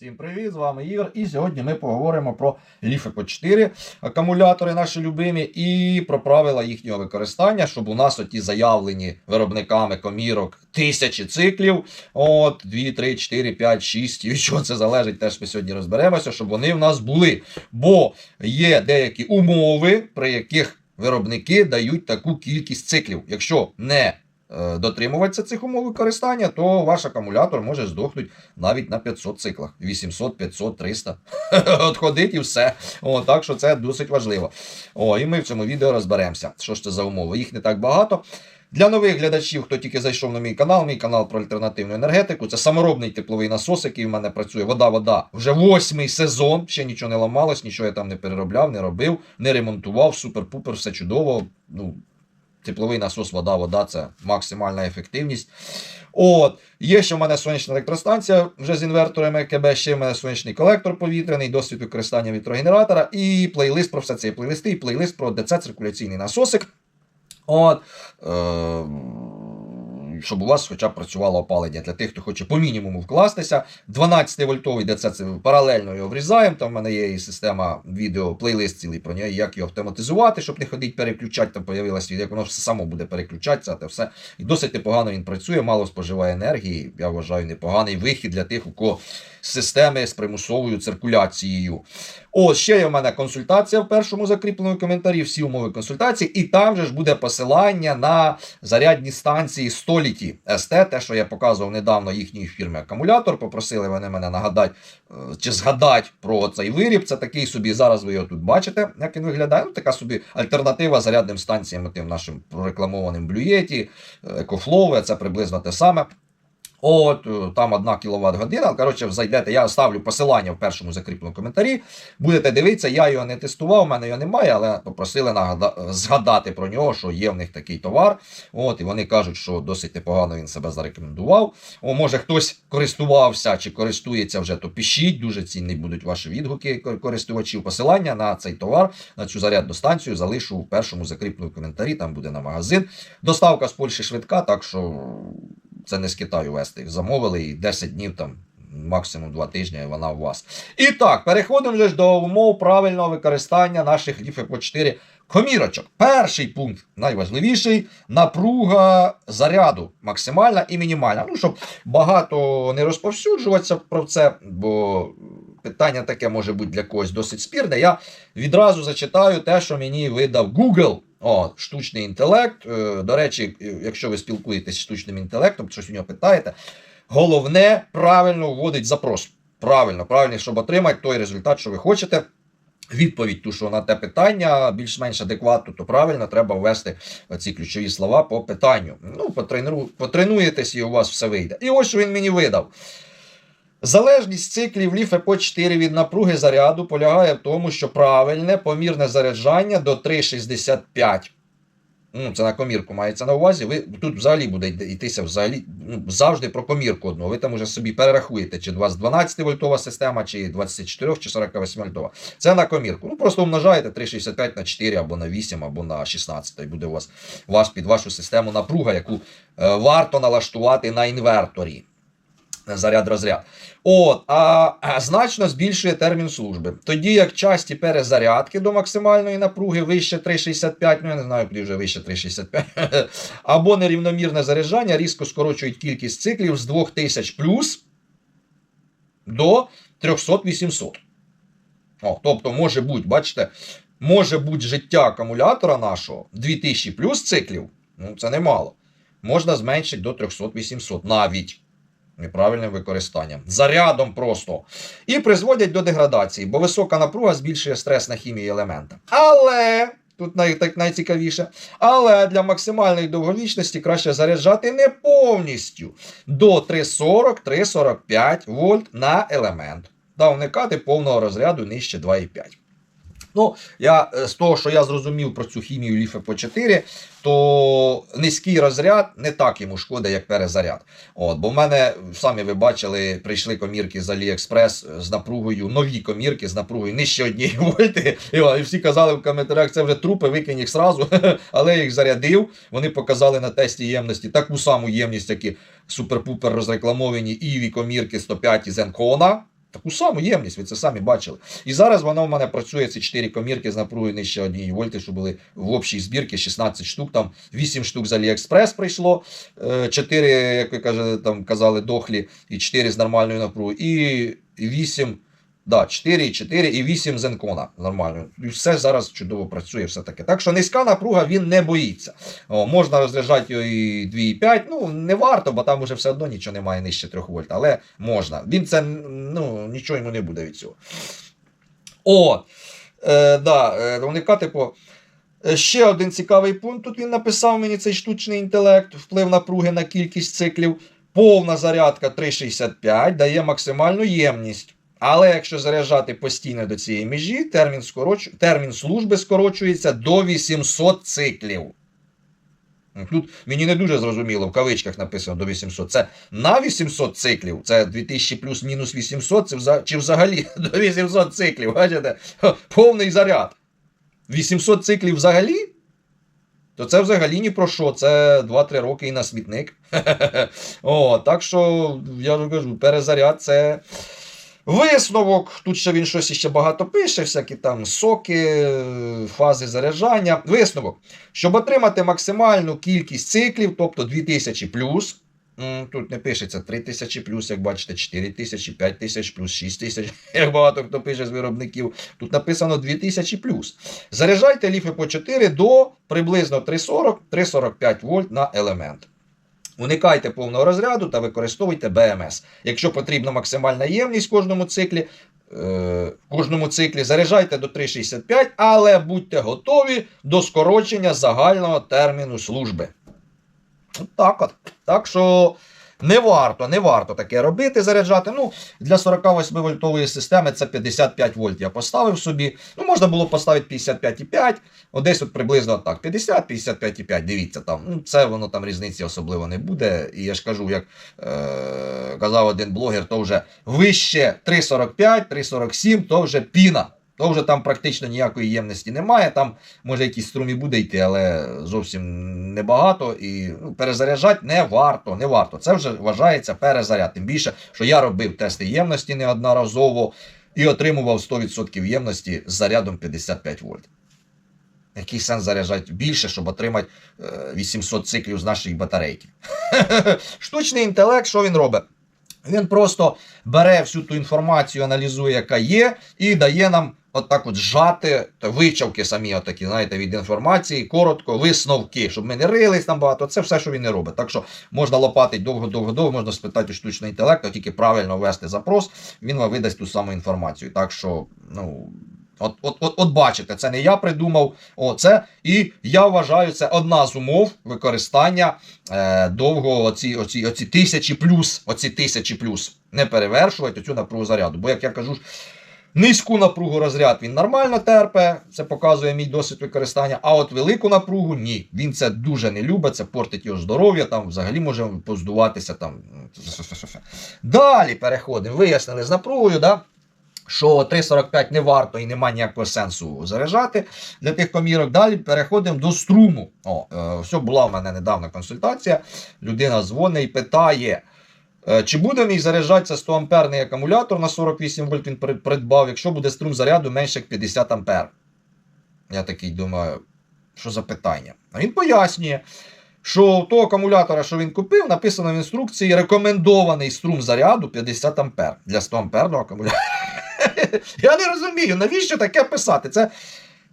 Всім привіт, з вами Ігор. І сьогодні ми поговоримо про ліфеко 4 акумулятори наші любимі і про правила їхнього використання, щоб у нас оті заявлені виробниками комірок тисячі циклів. От 2, 3, 4, 5, 6. І від чого це залежить, теж ми сьогодні розберемося, щоб вони в нас були. Бо є деякі умови, при яких виробники дають таку кількість циклів. Якщо не дотримуватися цих умов використання, то ваш акумулятор може здохнути навіть на 500 циклах. 800, 500, 300. От ходить і все. О, так що це досить важливо. О, і ми в цьому відео розберемося, що ж це за умови. Їх не так багато. Для нових глядачів, хто тільки зайшов на мій канал, мій канал про альтернативну енергетику. Це саморобний тепловий насос, який в мене працює. Вода, вода. Вже восьмий сезон. Ще нічого не ламалось, нічого я там не переробляв, не робив, не ремонтував. Супер-пупер, все чудово. Ну, тепловий насос, вода, вода це максимальна ефективність. От, є ще в мене сонячна електростанція вже з інверторами КБ, ще в мене сонячний колектор повітряний, досвід використання вітрогенератора і плейлист про все це. Плейлисти, і плейлист про ДЦ циркуляційний насосик. От, е, щоб у вас хоча б працювало опалення для тих, хто хоче по мінімуму вкластися. 12 вольтовий ДЦ це паралельно його врізаємо. Там в мене є і система відео, плейлист цілий про нього, як його автоматизувати, щоб не ходити переключати. Там появилась як воно все само буде переключатися. це все. І досить непогано він працює, мало споживає енергії. Я вважаю, непоганий вихід для тих, у кого системи з примусовою циркуляцією. Ось ще є в мене консультація в першому закріпленому коментарі, всі умови консультації, і там же ж буде посилання на зарядні станції Stolity ST, те, що я показував недавно їхньої фірми акумулятор. Попросили вони мене нагадати е, чи згадати про цей виріб. Це такий собі. Зараз ви його тут бачите, як він виглядає. Ну, така собі альтернатива зарядним станціям, тим нашим прорекламованим блюєті, екофлоу, це приблизно те саме. От е, там 1 кВт година. Коротше, зайдете, я ставлю посилання в першому закріпленому коментарі. Будете дивитися, я його не тестував, у мене його немає, але попросили нагада- згадати про нього, що є в них такий товар. От, і вони кажуть, що досить непогано він себе зарекомендував. О, може хтось користувався чи користується вже, то пишіть. Дуже цінні будуть ваші відгуки користувачів. Посилання на цей товар, на цю зарядну станцію залишу в першому закріпленому коментарі. Там буде на магазин. Доставка з Польщі швидка, так що це не з Китаю вести. Замовили і 10 днів там. Максимум 2 тижні вона у вас. І так, переходимо вже до умов правильного використання наших ліфепо 4 комірочок. Перший пункт, найважливіший, напруга заряду максимальна і мінімальна. Ну, щоб багато не розповсюджуватися про це, бо питання таке може бути для когось досить спірне. Я відразу зачитаю те, що мені видав Google. О, штучний інтелект. Е, До речі, якщо ви спілкуєтесь з штучним інтелектом, щось у нього питаєте, головне правильно вводить запрос. Правильно, правильно, щоб отримати той результат, що ви хочете. Відповідь, ту, що на те питання більш-менш адекватно, то правильно треба ввести ці ключові слова по питанню. Ну, потренуєтесь і у вас все вийде. І ось що він мені видав. Залежність циклів ліфепо 4 від напруги заряду полягає в тому, що правильне помірне заряджання до 3,65. Ну, це на комірку мається на увазі. Ви тут взагалі буде йтися взагалі ну, завжди про комірку одну. Ви там уже собі перерахуєте, чи у вас 12 вольтова система, чи 24, чи 48 вольтова. Це на комірку. Ну просто умножаєте 3,65 на 4 або на 8, або на 16. І буде у вас ваш під вашу систему напруга, яку е, варто налаштувати на інверторі заряд розряд. От, а, а значно збільшує термін служби. Тоді як часті перезарядки до максимальної напруги вище 3,65, ну я не знаю, куди вже вище 3,65, або нерівномірне заряджання різко скорочують кількість циклів з 2000 плюс до 300-800. О, тобто, може бути, бачите, може бути життя акумулятора нашого 2000 плюс циклів, ну це немало. Можна зменшити до 300-800 навіть неправильним використанням. Зарядом просто. І призводять до деградації, бо висока напруга збільшує стрес на хімії елемента. Але. Тут най, так найцікавіше. Але для максимальної довговічності краще заряджати не повністю до 340-345 вольт на елемент. Та уникати повного розряду нижче 2,5. Ну, я е, з того, що я зрозумів про цю хімію ліфепо 4, то низький розряд не так йому шкодить, як перезаряд. От, бо в мене, самі ви бачили, прийшли комірки з Аліекспрес з напругою, нові комірки з напругою нижче однієї вольти. І, всі казали в коментарях, це вже трупи, викинь їх зразу. Але їх зарядив. Вони показали на тесті ємності таку саму ємність, як і супер-пупер розрекламовані Іві комірки 105 із Енкона. Таку саму ємність, ви це самі бачили. І зараз вона в мене працює ці 4 комірки з напругою нижче однієї вольти, що були в общій збірці 16 штук, там 8 штук з Аліекспрес прийшло, 4, як ви кажете, там казали, дохлі, і 4 з нормальною напругою, і 8. Да, 4, і 4 і 8 зенкона нормально. І все зараз чудово працює, все таке. Так що низька напруга він не боїться. О, можна розряджати його і 2,5. Ну, не варто, бо там вже все одно нічого немає нижче 3 вольт, але можна. Він це ну, нічого йому не буде від цього. О, е, да, е, уникати типу. Е, Ще один цікавий пункт. Тут він написав мені цей штучний інтелект, вплив напруги на кількість циклів. Повна зарядка 3,65 дає максимальну ємність. Але якщо заряджати постійно до цієї межі, термін, скороч... термін служби скорочується до 800 циклів. Тут мені не дуже зрозуміло, в кавичках написано до 800. Це на 800 циклів, це 2000 плюс-мінус 800, це чи взагалі до 800 циклів. Бачите? Повний заряд. 800 циклів взагалі? То це взагалі ні про що. Це 2-3 роки і на смітник. О, так що, я ж кажу, перезаряд це. Висновок, тут ще він щось ще багато пише, всякі там соки, фази заряджання. Висновок. Щоб отримати максимальну кількість циклів, тобто 2000 плюс. Тут не пишеться 3000 плюс, як бачите, 4000, 5000 плюс, 6000, як багато хто пише з виробників. Тут написано 2000 плюс. Заряджайте ліфи по 4 до приблизно 340-345 вольт на елемент. Уникайте повного розряду та використовуйте БМС. Якщо потрібна максимальна ємність в кожному циклі, е, в кожному циклі заряджайте до 3,65, але будьте готові до скорочення загального терміну служби. От так от. Так що не варто, не варто таке робити, заряджати. Ну, для 48 вольтової системи це 55 вольт я поставив собі. Ну, можна було поставити 55,5, от десь от приблизно так. 50, 55,5, дивіться там. Ну, це воно там різниці особливо не буде. І я ж кажу, як е- казав один блогер, то вже вище 3,45, 3,47, то вже піна. То вже там практично ніякої ємності немає. Там може якийсь струм і буде йти, але зовсім небагато. І ну, перезаряджати не варто. не варто. Це вже вважається перезаряд. Тим більше, що я робив тести ємності неодноразово і отримував 100% ємності з зарядом 55 вольт. Який сенс заряджати більше, щоб отримати е, 800 циклів з нашої батарейки? Штучний інтелект, що він робить? Він просто бере всю ту інформацію, аналізує, яка є, і дає нам отак от зжати вичавки самі, отакі, знаєте, від інформації, коротко, висновки, щоб ми не рились там багато. Це все, що він не робить. Так що можна лопатити довго-довго-довго, можна спитати у штучного інтелекту, тільки правильно ввести запрос, він вам видасть ту саму інформацію. Так що, ну. От, от, от, от бачите, це не я придумав. О, це, і я вважаю, це одна з умов використання е, довго оці, оці, оці тисячі плюс, оці тисячі плюс. Не перевершувати цю напругу заряду. Бо, як я кажу, низьку напругу розряд він нормально терпе, це показує мій досвід використання. А от велику напругу ні. Він це дуже не любить, це портить його здоров'я, там взагалі може поздуватися. Там. Далі переходимо. Вияснили з напругою, да? що 3,45 не варто і немає ніякого сенсу заряджати для тих комірок. Далі переходимо до струму. О, е, все, була в мене недавна консультація. Людина дзвонить і питає. Е, Чи буде мій заряджатися 100 амперний акумулятор на 48 вольт він придбав, якщо буде струм заряду менше як 50 ампер? Я такий думаю, що за питання? А він пояснює, що у того акумулятора, що він купив, написано в інструкції рекомендований струм заряду 50 ампер для 100 амперного акумулятора. Я не розумію, навіщо таке писати? Це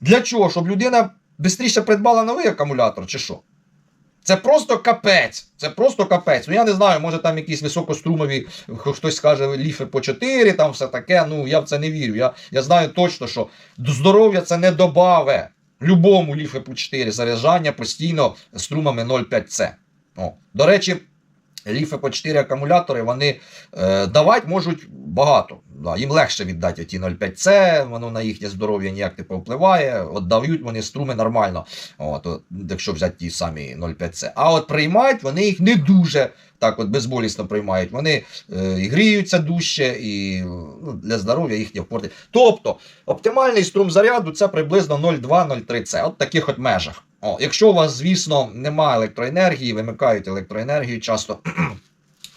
для чого? Щоб людина швидше придбала новий акумулятор, чи що? Це просто капець. Це просто капець. Ну я не знаю, може там якісь високострумові, хтось скаже ліфи по 4, там все таке. Ну я в це не вірю. Я, я знаю точно, що здоров'я це не добаве. Любому ліфи по 4 заряджання постійно струмами 0,5С. О. До речі, ліфи по 4 акумулятори вони е, давати можуть багато. Да, їм легше віддати ті 0,5С, воно на їхнє здоров'я ніяк не повпливає. От дають вони струми нормально, от, от, якщо взяти ті самі 0,5С. А от приймають вони їх не дуже так от безболісно приймають. Вони е, і гріються дужче, і ну, для здоров'я їхнє впортить. Тобто оптимальний струм заряду це приблизно 0,2-0,3С. От таких от межах. О, якщо у вас, звісно, немає електроенергії, вимикають електроенергію часто.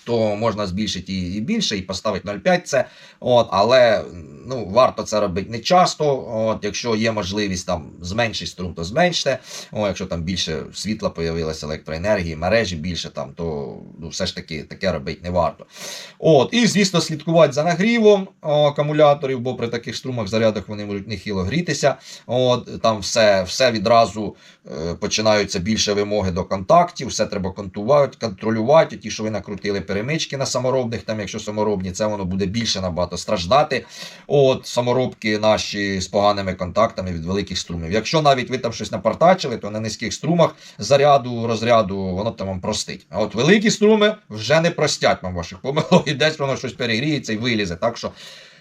То можна збільшити і, більше, і поставити 0,5 це. От, але ну, варто це робити не часто. От, якщо є можливість там зменшити струм, то зменште. О, якщо там більше світла появилося, електроенергії, мережі більше, там, то ну, все ж таки таке робити не варто. От, і, звісно, слідкувати за нагрівом акумуляторів, бо при таких струмах зарядах вони можуть нехило грітися. От, там все, все відразу е, починаються більше вимоги до контактів, все треба контролювати. Ті, що ви накрутили перемички на саморобних, там, якщо саморобні, це воно буде більше набагато страждати. От саморобки наші з поганими контактами від великих струмів. Якщо навіть ви там щось напартачили, то на низьких струмах заряду, розряду, воно там вам простить. А от великі струми вже не простять вам ваших помилок, і десь воно щось перегріється і вилізе. Так що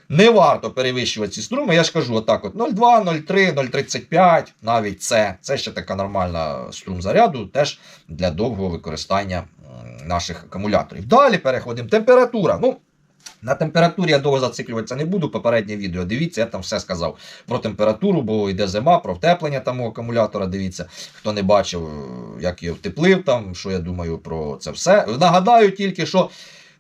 не варто перевищувати ці струми. Я ж кажу, отак: от 0,2, 0,3, 0,35, навіть це. Це ще така нормальна струм заряду, теж для довгого використання наших акумуляторів. Далі переходимо. Температура. Ну, на температурі я довго зациклюватися не буду. Попереднє відео дивіться, я там все сказав про температуру, бо йде зима, про втеплення там у акумулятора. Дивіться, хто не бачив, е, як я втеплив, там, що я думаю про це все. Нагадаю тільки, що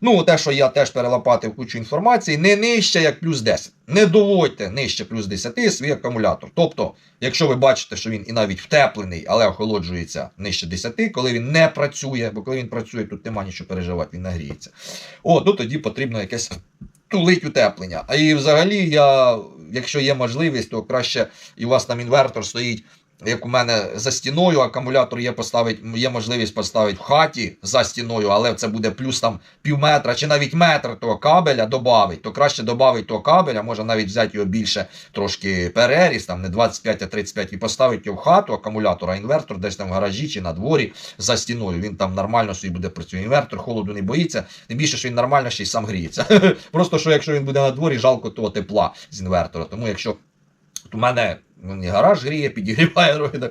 ну, те, що я теж перелопатив кучу інформації, не нижче, як плюс 10. Не доводьте нижче плюс 10 свій акумулятор. Тобто, якщо ви бачите, що він і навіть втеплений, але охолоджується нижче 10, коли він не працює, бо коли він працює, тут нема нічого переживати, він нагріється. О, ну тоді потрібно якесь тулить утеплення. А і взагалі, я, якщо є можливість, то краще і у вас там інвертор стоїть. Як у мене за стіною, акумулятор є поставити, є можливість поставити в хаті за стіною, але це буде плюс там пів метра чи навіть метр того кабеля додавить, то краще додати того кабеля, може навіть взяти його більше трошки переріз, там не 25, а 35, і поставити його в хату, акумулятор, а інвертор десь там в гаражі чи на дворі за стіною. Він там нормально собі буде працювати. Інвертор холоду не боїться, тим більше, що він нормально ще й сам гріється. Просто що якщо він буде на дворі, жалко того тепла з інвертора. Тому якщо у мене ну, і гараж гріє, підігріває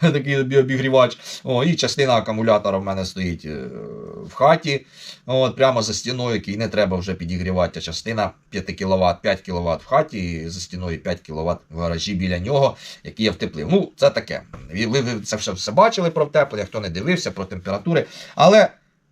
такий обігрівач. О, і частина акумулятора в мене стоїть е, в хаті, от, прямо за стіною, який не треба вже підігрівати. А частина 5 кВт, 5 кВт в хаті, і за стіною 5 кВт в гаражі біля нього, який я втеплив. Ну, це таке. Ви, ви це все, все бачили про втеплення, хто не дивився, про температури. Але.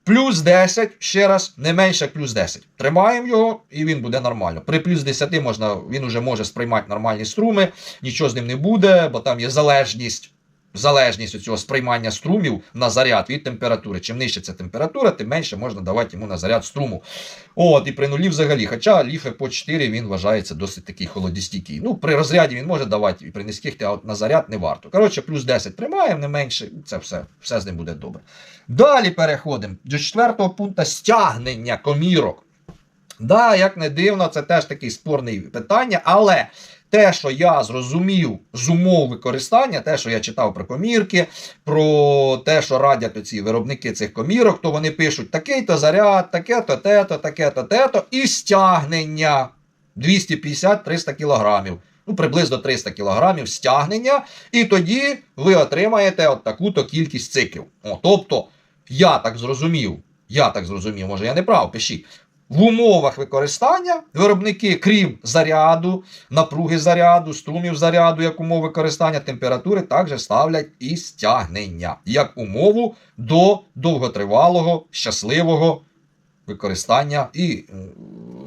Плюс 10, ще раз, не менше як плюс 10. Тримаємо його, і він буде нормально. При плюс 10 можна, він вже може сприймати нормальні струми, нічого з ним не буде, бо там є залежність. Залежність у цього сприймання струмів на заряд від температури. Чим нижче ця температура, тим менше можна давати йому на заряд струму. От, і при нулі взагалі. Хоча ліфе по 4 він вважається досить такий холодістійкий. Ну, при розряді він може давати і при низьких, а от на заряд не варто. Коротше, плюс 10 тримаємо, не менше, це все, все з ним буде добре. Далі переходимо до четвертого пункту стягнення комірок. Да, як не дивно, це теж такий спорний питання, але те, що я зрозумів з умов використання, те, що я читав про комірки, про те, що радять оці виробники цих комірок, то вони пишуть такий-то заряд, таке-то, те-то, таке-то, те-то, і стягнення 250-300 кілограмів. Ну, приблизно 300 кілограмів стягнення, і тоді ви отримаєте от таку-то кількість циклів. О, тобто, я так зрозумів, я так зрозумів, може я не прав, пишіть. В умовах використання виробники, крім заряду, напруги заряду, струмів заряду, як умов використання температури, також ставлять і стягнення як умову до довготривалого, щасливого використання і е,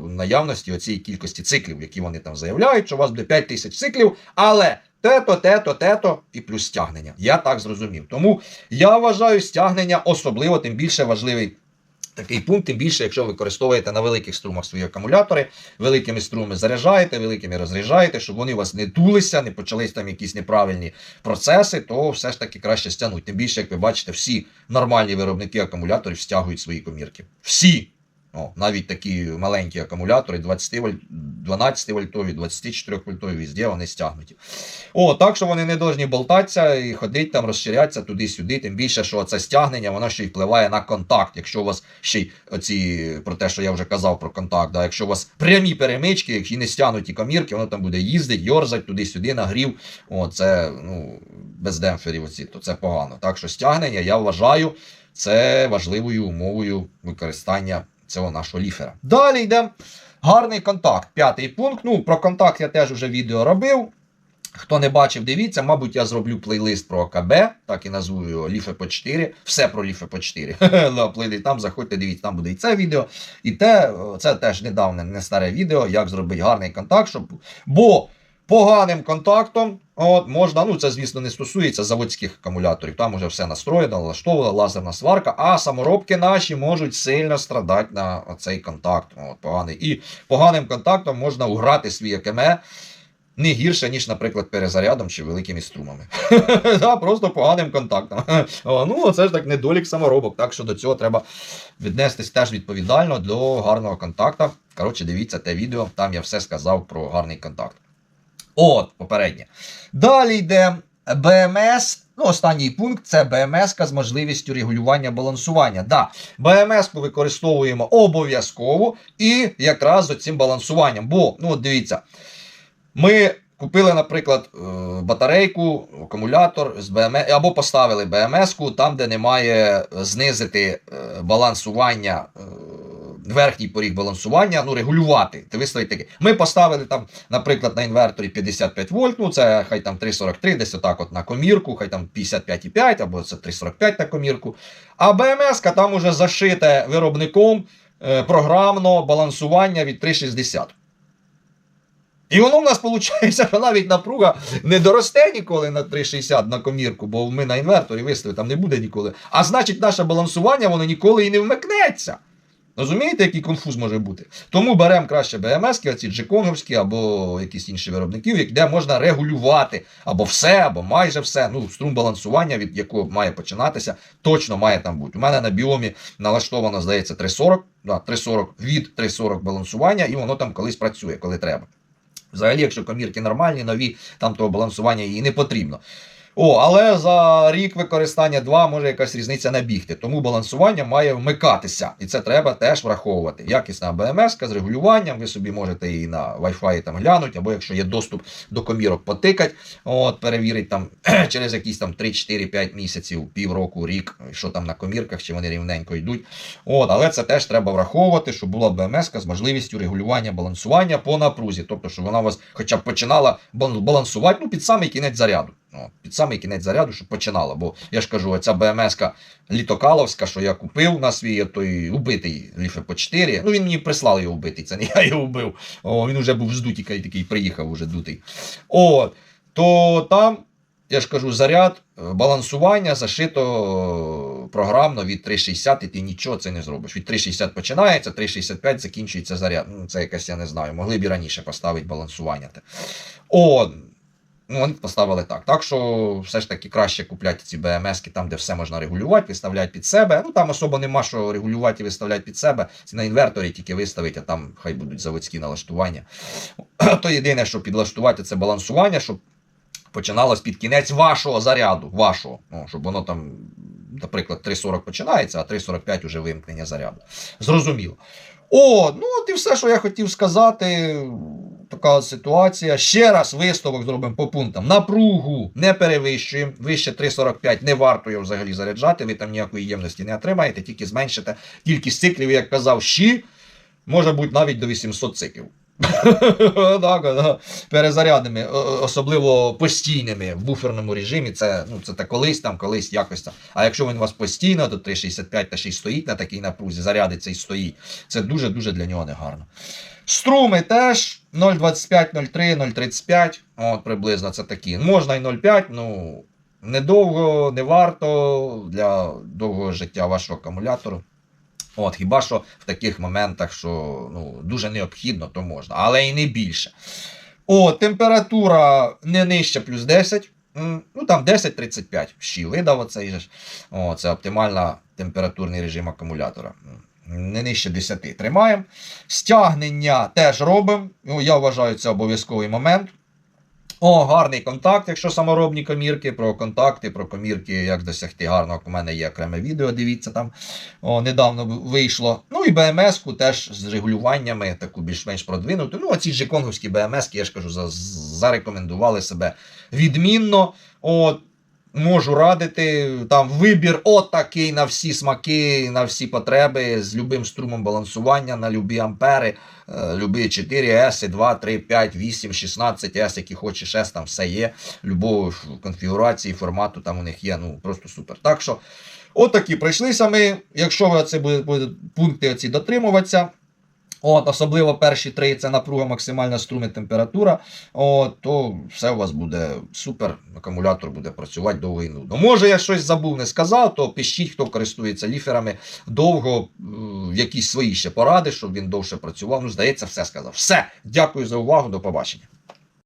наявності оцієї кількості циклів, які вони там заявляють, що у вас буде 5 тисяч циклів, але тето, тето, тето і плюс стягнення. Я так зрозумів. Тому я вважаю стягнення особливо тим більше важливий такий пункт, тим більше, якщо використовуєте на великих струмах свої акумулятори, великими струмами заряджаєте, великими розряджаєте, щоб вони у вас не дулися, не почались там якісь неправильні процеси, то все ж таки краще стягнуть. Тим більше, як ви бачите, всі нормальні виробники акумуляторів стягують свої комірки. Всі. О, навіть такі маленькі акумулятори 20 вольт, 12 вольтові, 24 вольтові, везде вони стягнуті. О, так що вони не повинні болтатися і ходити там, розширятися туди-сюди. Тим більше, що це стягнення, воно ще й впливає на контакт. Якщо у вас ще й оці, про те, що я вже казав про контакт, да, якщо у вас прямі перемички, які не стягнуті комірки, воно там буде їздити, йорзати туди-сюди, нагрів. О, це ну, без демпферів оці, то це погано. Так що стягнення, я вважаю, це важливою умовою використання цього нашого ліфера. Далі йдемо. Гарний контакт. П'ятий пункт. Ну, про контакт я теж вже відео робив. Хто не бачив, дивіться, мабуть, я зроблю плейлист про АКБ, так і назву його Ліфе по 4. Все про Ліфе по 4. Да, плейлист там заходьте, дивіться, там буде і це відео, і те, це теж недавне, не старе відео, як зробити гарний контакт, щоб. Бо поганим контактом от, можна, ну це, звісно, не стосується заводських акумуляторів. Там уже все настроєно, налаштовано, лазерна сварка, а саморобки наші можуть сильно страдати на цей контакт. От, поганий. І поганим контактом можна уграти свій АКМ не гірше, ніж, наприклад, перезарядом чи великими струмами. Просто поганим контактом. Ну, це ж так недолік саморобок, так що до цього треба віднестись теж відповідально до гарного контакта. Коротше, дивіться те відео, там я все сказав про гарний контакт. От, попереднє. Далі йде БМС. Ну, останній пункт це БМС з можливістю регулювання балансування. Да, БМС використовуємо обов'язково і якраз з цим балансуванням. Бо, ну, от дивіться, ми купили, наприклад, е, батарейку, акумулятор з БМС, або поставили БМС-ку там, де немає знизити е, балансування. Верхній поріг балансування, ну регулювати. Ти виставити таке. Ми поставили там, наприклад, на інверторі 55 вольт, ну це хай там 3,43, десь отак от на комірку, хай там 55,5 або це 3,45 на комірку. А БМС там уже зашите виробником е, програмно балансування від 3,60. І воно в нас виходить, що навіть напруга не доросте ніколи на 3,60 на комірку, бо ми на інверторі виставили, там не буде ніколи. А значить, наше балансування воно ніколи і не вмикнеться. Розумієте, який конфуз може бути? Тому беремо краще БМС, оці джеконговські або якісь інші виробників, де можна регулювати або все, або майже все. Ну, струм балансування, від якого має починатися, точно має там бути. У мене на біомі налаштовано, здається, 3,40, да, 3,40 від 3,40 балансування, і воно там колись працює, коли треба. Взагалі, якщо комірки нормальні, нові, там того балансування їй не потрібно. О, але за рік використання 2 може якась різниця набігти. Тому балансування має вмикатися. І це треба теж враховувати. Якісна БМС з регулюванням, ви собі можете і на Wi-Fi там глянути, або якщо є доступ до комірок, потикати, от, перевірити там через якісь там 3-4-5 місяців, півроку, рік, що там на комірках, чи вони рівненько йдуть. От, Але це теж треба враховувати, щоб була БМС з можливістю регулювання балансування по напрузі. Тобто, щоб вона у вас хоча б починала балансувати ну, під самий кінець заряду. Ну, під самий кінець заряду, щоб починала. Бо я ж кажу, оця БМС-ка літокаловська, що я купив на свій той убитий Ліфе по 4. Ну він мені прислав його убитий, це не я його вбив. О, Він вже був здутий, такий приїхав уже дутий. От, то там. Я ж кажу, заряд, балансування зашито програмно від 3,60, і ти нічого це не зробиш. Від 3,60 починається, 3,65 закінчується заряд. Ну, Це якась, я не знаю, могли б і раніше поставити балансування. О, Ну, вони поставили так. Так що все ж таки краще купляти ці БМС там, де все можна регулювати, виставляти під себе. Ну там особо нема що регулювати і виставляти під себе. Це на інверторі тільки виставити, а там хай будуть заводські налаштування. То єдине, що підлаштувати, це балансування, щоб починалось під кінець вашого заряду. Вашого. Ну, Щоб воно там, наприклад, 3,40 починається, а 3,45 уже вимкнення заряду. Зрозуміло. О, ну от і все, що я хотів сказати. Така ситуація. Ще раз висновок зробимо по пунктам. Напругу не перевищуємо. Вище 3,45 не варто його взагалі заряджати. Ви там ніякої ємності не отримаєте, тільки зменшите кількість циклів, як казав, щі, може бути навіть до 800 циклів. так, перезарядними, особливо постійними в буферному режимі. Це ну, це та колись там, колись якось там. А якщо він у вас постійно, то 3,65 та 6 стоїть на такій напрузі, зарядиться і стоїть. Це дуже-дуже для нього негарно. Струми теж 0,25, 0,3, 0,35. От приблизно це такі. Можна і 0,5, ну недовго, не варто для довгого життя вашого акумулятору. От, Хіба що в таких моментах, що ну, дуже необхідно, то можна, але і не більше. О, температура не нижче плюс 10. Ну там 10-35 щі оцей же. О, Це оптимальна температурний режим акумулятора. Не нижче 10 тримаємо. Стягнення теж робимо. Ну, Я вважаю, це обов'язковий момент. О, гарний контакт, якщо саморобні комірки, про контакти, про комірки, як досягти гарного. У мене є окреме відео, дивіться там. О, Недавно вийшло. Ну і БМС-ку теж з регулюваннями, таку більш-менш продвинуту. Ну, оці джеконговські БМС-ки, я ж кажу, зарекомендували себе відмінно. От. Можу радити. Там вибір отакий на всі смаки, на всі потреби, з любим струмом балансування, на любі ампери, е, любі 4 S, 2, 3, 5, 8, 16 S, які хочеш S, там все є. Любого конфігурації, формату там у них є. Ну просто супер. Так що, отакі прийшлися ми. Якщо ви будете будете пункти оці дотримуватися. От, особливо перші три це напруга, максимальна струм температура. От, то все у вас буде супер. Акумулятор буде працювати довго і нудно. Може, я щось забув, не сказав, то пишіть, хто користується ліферами довго, м, якісь свої ще поради, щоб він довше працював. Ну, здається, все сказав. Все. Дякую за увагу. До побачення.